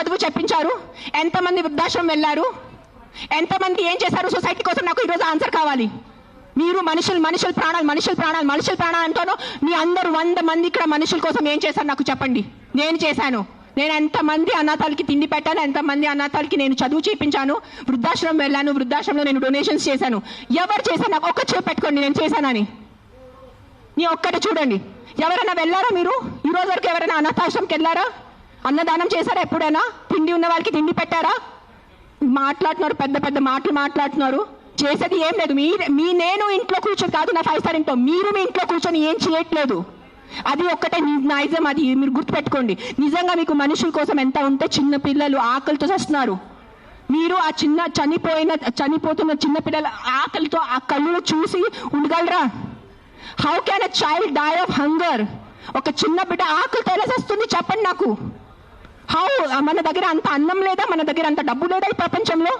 చదువు చెప్పించారు? ఎంతమంది వృద్ధాశ్రమం వెళ్ళారు? ఎంతమంది ఏం చేశారు? సొసైటీ కోసం నాకు ఈరోజు ఆన్సర్ కావాలి. మీరు మనుషులు మనుషుల ప్రాణాలు మనుషుల ప్రాణాలు మనుషుల ప్రాణాలు అంటాను మీ అందరూ వంద మంది ఇక్కడ మనుషుల కోసం ఏం చేశారు నాకు చెప్పండి. నేను చేశాను. నేను ఎంతమంది అనాథాలకి తిండి పెట్టాను ఎంతమంది అనాథాలకి నేను చదువు చేయించాను వృద్ధాశ్రమం వెళ్ళాను వృద్ధాశ్రమంలో నేను డొనేషన్స్ చేశాను. ఎవరు చేశాను నాకు ఒక్క చూపు పెట్టుకోండి నేను చేశానని. నీ ఒక్కటి చూడండి. ఎవరైనా వెళ్ళారా మీరు? ఈ రోజు వరకు ఎవరైనా అనాథాశ్రమంకి వెళ్ళారా? అన్నదానం చేశారా ఎప్పుడైనా? తిండి ఉన్న వాళ్ళకి తిండి పెట్టారా? మాట్లాడుతున్నారు పెద్ద పెద్ద మాటలు మాట్లాడుతున్నారు. చేసేది ఏం లేదు. మీ మీ నేను ఇంట్లో కూర్చొని కాదు నా ఫైవ్ స్టార్ ఇంట్లో. మీరు మీ ఇంట్లో కూర్చొని ఏం చేయట్లేదు? అది ఒక్కటే ని- నైజం అది మీరు గుర్తుపెట్టుకోండి. నిజంగా మీకు మనుషుల కోసం ఎంత ఉంటే చిన్న పిల్లలు ఆకలితో చస్తున్నారు. మీరు ఆ చిన్న చనిపోయిన చనిపోతున్న చిన్న పిల్లల ఆకలితో ఆ కళ్ళు చూసి ఉండగలరా? How can a child die of hunger ఒక చిన్న బిడ్డ ఆకలితో ఎలా వస్తుంది చెప్పండి నాకు. హౌ మన దగ్గర అంత అన్నం లేదా? మన దగ్గర అంత డబ్బు లేదా ఈ ప్రపంచంలో?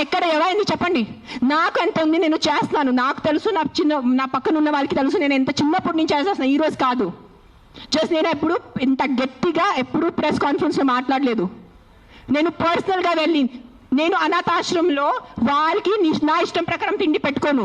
ఎక్కడ ఎవరైంది చెప్పండి. నాకు ఎంత ఉంది నేను చేస్తున్నాను. నాకు తెలుసు నా చిన్న నా పక్కన ఉన్న వాళ్ళకి తెలుసు. నేను ఎంత చిన్నప్పటి నుంచి చేసేస్తాను ఈ రోజు కాదు. జస్ట్ నేను ఎప్పుడు ఇంత గట్టిగా ఎప్పుడు ప్రెస్ కాన్ఫరెన్స్లో మాట్లాడలేదు. నేను పర్సనల్గా వెళ్ళి నేను అనాథాశ్రమంలో వాళ్ళకి నా ఇష్టం ప్రకారం తిండి పెట్టుకోను.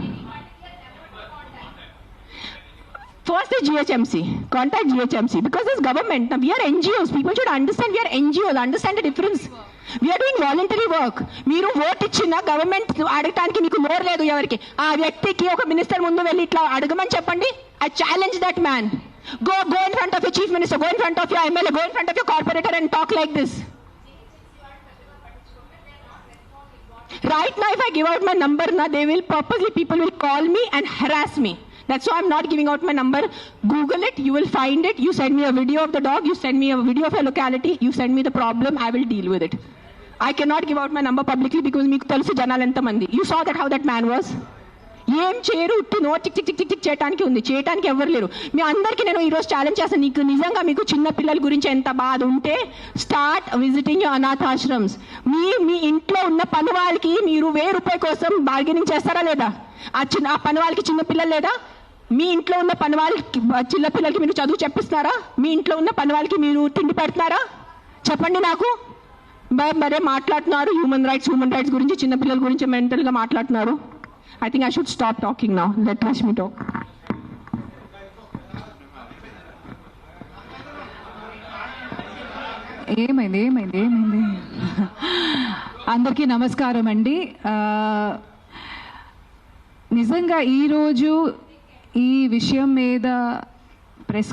First is GHMC. Contact GHMC because it's government. Now we are NGOs. People should understand we are NGOs. Understand the difference. మీరు ఓట్ ఇచ్చిన గవర్నమెంట్ అడగటానికి మీకు నోరు లేదు ఎవరికి ఆ వ్యక్తికి ఒక మినిస్టర్ ముందు వెళ్ళి ఇట్లా అడగమని చెప్పండి I challenge that man go go in front of you chief minister go in front of you MLA go in front of you corporator and talk like this right now if I give out my number నా they will purposely people will call me and harass me That's why I'm not giving out my number. Google it, you will find it. You send me a video of the dog, you send me a video of your locality, you send me the problem, I will deal with it. I cannot give out my number publicly because మీకు తెలుసు జనాలు ఎంతమంది you saw that how that man was ఏం చేయరు ఉట్టి no tick tick tick tick tick చేయడానికి ఉంది చేయడానికి ఎవరు లేరు మీ అందరికీ నేను ఈరోజు ఛాలెంజ్ చేస్తాను నీకు నిజంగా మీకు చిన్న పిల్లల గురించి ఎంత బాధ ఉంటే స్టార్ట్ విజిటింగ్ అనాథాశ్రమ్స్ మీ మీ ఇంట్లో ఉన్న పని వాళ్ళకి మీరు వెయ్యి రూపాయ కోసం బార్గెనింగ్ చేస్తారా లేదా ఆ చిన్న ఆ పని వాళ్ళకి చిన్న పిల్లలు లేదా మీ ఇంట్లో ఉన్న పని వాళ్ళకి చిన్న పిల్లలకి మీరు చదువు చెప్పిస్తున్నారా? మీ ఇంట్లో ఉన్న పని వాళ్ళకి మీరు తిండి పెడుతున్నారా? చెప్పండి నాకు. మరే మాట్లాడుతున్నారు. హ్యూమన్ రైట్స్ హ్యూమన్ రైట్స్ గురించి చిన్నపిల్లల గురించి మెంటల్గా మాట్లాడుతున్నారు. I think I should stop talking నా లెట్ రష్మి టాక్ ఏమైంది ఏమైంది ఏమైంది? అందరికీ నమస్కారం అండి. నిజంగా ఈరోజు ఈ విషయం మీద ప్రెస్